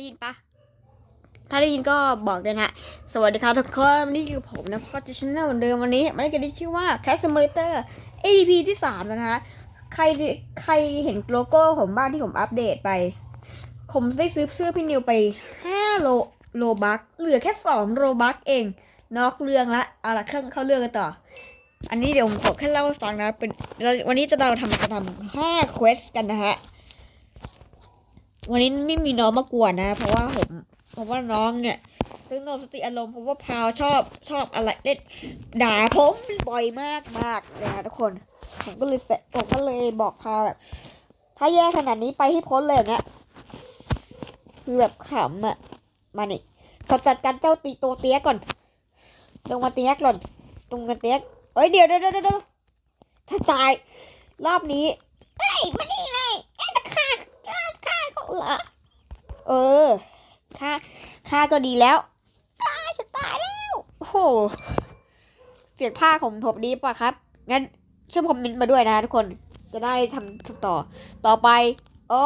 ได้ยินปะถ้าได้ยินก็บอกด้วยนะ สวัสดีครับทุกคนนี่คือผมนะพ่อจะชแนลเหมือนเดิมวันนี้มันก็ได้ชื่อว่า Cat Simulator EP ที่สามนะฮะใครใครเห็นโลโก้ผมบ้างที่ผมอัปเดตไป ผมได้ซื้อเสื้อพี่นิวไป 5 โลโลบัคเหลือแค่ 2 โลบัคเอง นอกเรื่องละเอาละเครื่องเข้าเรื่องกันต่อ อันนี้เดี๋ยวผมขอแค่เล่าให้ฟังนะเป็นวันนี้จะเราทำจะทำห้าเควสกันนะฮะ วันนี้ไม่มีน้องมากวนนะ เพราะว่าผมเพราะว่าน้องเนี่ยซึ่งโนสติอารมณ์เพราะว่าพาวชอบชอบอะไรเล่นด่าผมบ่อยมากมากเลยนะทุกคนผมก็เลยเสผมก็เลยบอกพาวแบบ ถ้าแย่ขนาดนี้ไปให้พ้นเลยเนี่ยคือแบบขำอะมานี่ขจัดการเจ้าตีตัวเตี้ยก่อนลงมาเตี้ยก่อนลงมาเตี้ยเอ้ยเดี๋ยวเดี๋ยวเดี๋ยวถ้าตาย รอบนี้เอ้ยมานี่เลยเอ้ยจะ ฆ่าเอออฆ่าฆ่าก็ดีแล้วตายจะตายแล้วโหเสียงผ้าของผมดีป่ะครับ งั้นช่วยคอมเมนต์มาด้วยนะทุกคนจะได้ทำต่อต่อไป โอ้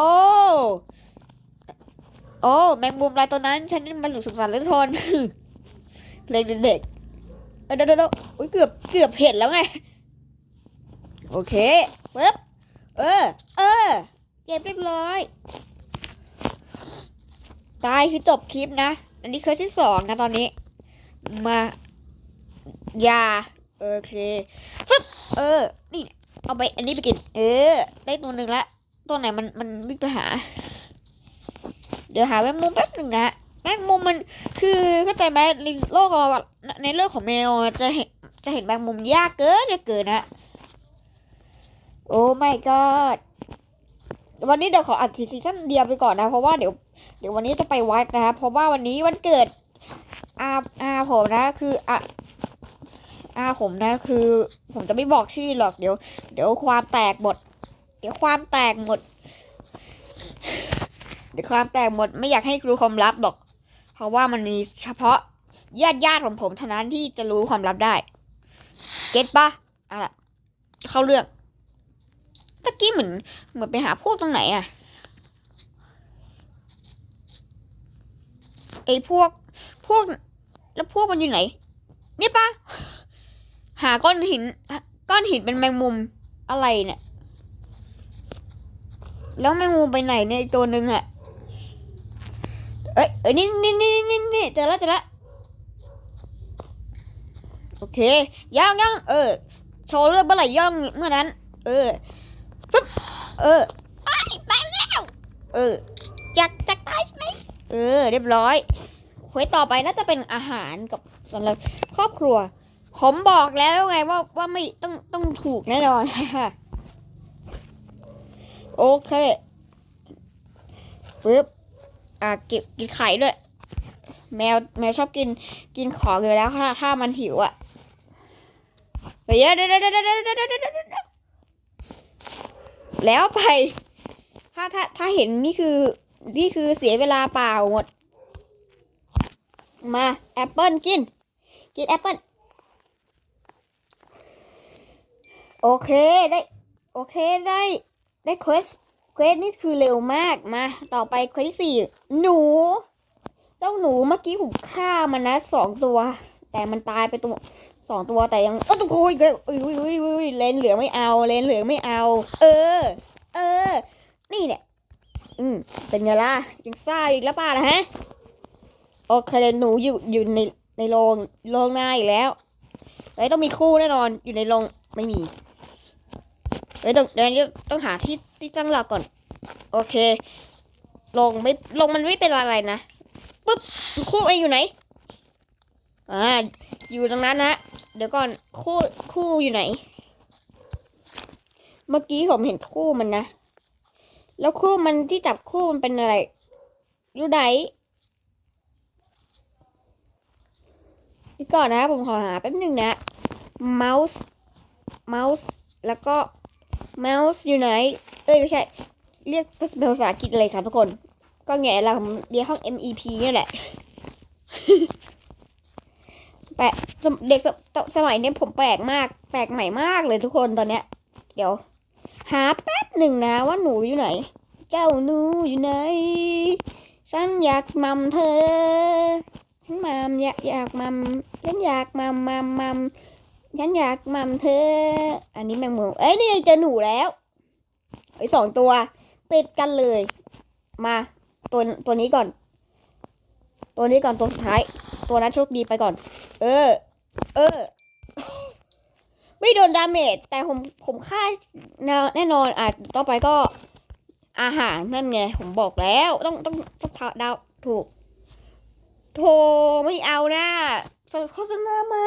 โอ้แมงมุมลายตัวนั้น ฉันนี่มันหลุดสุขสันต์เลือทนเพลงเด็กเดี๋ยวเดี๋ยวเดี๋ยวอุ๊ยเกือบเกือบเห็นแล้วไง โอเคปึ๊บเออ เออ เก็บเรียบร้อย ตายคือจบคลิปนะ อันนี้เคสที่สองนะตอนนี้ มา ยา โอเคฟึบเออ นี่ เอาไป อันนี้ไปกิน เออ ได้ตัวหนึ่งละ ตัวไหนมันมันวิ่งไปหา เดี๋ยวหาแมงมุมแป๊บหนึ่งนะแมงมุมมันคือเข้าใจไหมในโลกเราอะในโลกของแมวจะเห็นจะเห็นแมงมุมยากเกินจะเกินนะโอ้ my god วันนี้เดี๋ยวขออัดซีซั่นเดียวไปก่อนนะ เพราะว่าเดี๋ยว เดี๋ยววันนี้จะไปวัดนะครับเพราะว่าวันนี้วันเกิดอาอาผมนะคืออาอาผมนะคือ ผมจะไม่บอกชื่อหรอกเดี๋ยว เดี๋ยวความแตกหมด เดี๋ยวความแตกหมด เดี๋ยวความแตกหมดไม่อยากให้รู้ความลับหรอก เพราะว่ามันมีเฉพาะญาติญาติของผมเท่านั้นที่จะรู้ความลับได้ เก็ตปะอะเข้าเรื่องตะกี้เหมือนเหมือนไปหาพวกตรงไหนอะ ไอพวกพวก แล้วพวกมันอยู่ไหนนี่ปะหาก้อนหิน ก้อนหินเป็นแมงมุมอะไรเนี่ย แล้วแมงมุมไปไหนเนี่ยอีกตัวหนึ่งอะเอ้ยเอ้ยนี่นี่นี่นี่นี่เจอแล้วเจอแล้วโอเคย่างย่างเออ โชว์เลือดเมื่อไหร่ย่องเมื่อนั้น เออปึ๊บเออไปไปแล้ว เอออยากจะตายใช่ไหม เออ เรียบร้อยคุยต่อไปน่าจะเป็นอาหารกับสำหรับครอบครัว ผมบอกแล้วไงว่าว่าไม่ต้องต้องถูกแน่นอนโอเคปึ๊บอะเก็บกินไข่ด้วย แมวแมวชอบกินกินของอยู่แล้วถ้าถ้ามันหิวอะไปเยอะแล้วไป ถ้าถ้าถ้าเห็นนี่คือ นี่คือเสียเวลาเปล่าหมด มาแอปเปิลกิน กินแอปเปิลโอเคได้ โอเคได้ได้เควสเควสนี่คือเร็วมากมา ต่อไปเควสสี่หนูเจ้าหนูเมื่อกี้ผมฆ่ามันนะสองตัว แต่มันตายไปตัวสองตัวแต่ยังโอ้ตะโอ้ยอุ้ยอุ้ยอุ้ยเลนเหลือไม่เอาเลนเหลือไม่เอา เออ เออ นี่เนี่ย อืมเป็นไงล่ะยังซ่าอีกแล้วป่ะนะฮะ โอเคเลยหนูอยู่อยู่ในในโรงโรงหน้าอีกแล้วเฮ้ยต้องมีคู่แน่นอนอยู่ในโรงไม่มีเฮ้ยต้องเดี๋ยวนี้ต้องหาที่ที่ตั้งหลักก่อน โอเคลงไม่ลงมันไม่เป็นอะไรนะปุ๊บคู่เองอยู่ไหนอ่าอยู่ตรงนั้นนะเดี๋ยวก่อนคู่คู่อยู่ไหน เมื่อกี้ผมเห็นคู่มันนะ แล้วคู่มันที่จับคู่มันเป็นอะไรอยู่ไหนนี่ก่อนนะผมขอหาแป๊บหนึ่งนะ เมาส์ เมาส์ แล้วก็เมาส์อยู่ไหน เอ้ย ไม่ใช่ เรียกเป็นภาษาอังกฤษอะไรครับทุกคน ก็แง่เราเรียนห้อง MEP นี่แหละ แปลกสมเด็กสสมัยนี้ผมแปลกมาก แปลกใหม่มากเลยทุกคนตอนเนี้ย เดี๋ยว หาแป๊บหนึ่งนะว่าหนูอยู่ไหน เจ้าหนูอยู่ไหน ฉันอยากมัมเธอ ฉันมัมอยากอยากมัมฉันอยากมัมมัมมัมฉันอยากมัมเธอ อันนี้แมงมุมเอ้ยนี่เจอหนูแล้วไอ้สองตัว ติดกันเลย มาตัวตัวนี้ก่อน ตัวนี้ก่อนตัวสุดท้าย ตัวนั้นโชคดีไปก่อน เออ เออ ไม่โดนดาเมจแต่ผมผมฆ่าแน่นอนอะต่อไปก็อาหารนั่นไง ผมบอกแล้วต้องต้องต้องทาดาวถูกโธไม่เอานะสโฆษณามา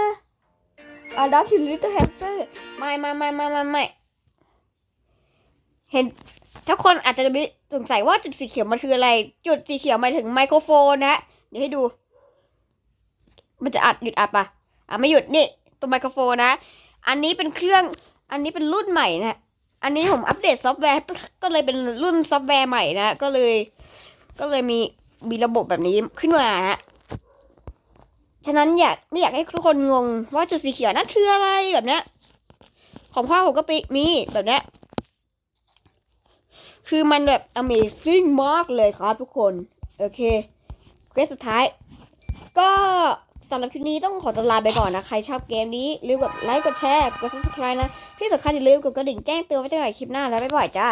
อาดับพิลิตแฮมสเตอร์ไม่ไม่ไม่ไม่ไม่ไม่เห็นทุกคนอาจจะมีสงสัยว่าจุดสีเขียวมันคืออะไร จุดสีเขียวหมายถึงไมโครโฟนนะ เดี๋ยวให้ดู มันจะอัดหยุดอัดปะอะไม่หยุดนี่ตัวไมโครโฟนนะ อันนี้เป็นเครื่อง อันนี้เป็นรุ่นใหม่นะ อันนี้ผมอัปเดตซอฟต์แวร์ ก็เลยเป็นรุ่นซอฟต์แวร์ใหม่นะ ก็เลย ก็เลยมี มีระบบแบบนี้ขึ้นมาฮะฉะนั้นอยากไม่อยากให้ทุกคนงงว่าจุดสีเขียวนั่นคืออะไรแบบเนี้ย ของพ่อผมก็ไปมีแบบเนี้ย คือมันแบบ amazing มากเลยครับทุกคน โอเคเควสสุดท้าย ก็ สำหรับคลิปนี้ต้องขอตัวลาไปก่อนนะ ใครชอบเกมนี้ลืมกดไลค์ กดแชร์ กด subscribe นะ ที่สำคัญอย่าลืมกดกระดิ่งแจ้งเตือนไว้จะให้คลิปหน้าแล้วบ๊ายบายจ้า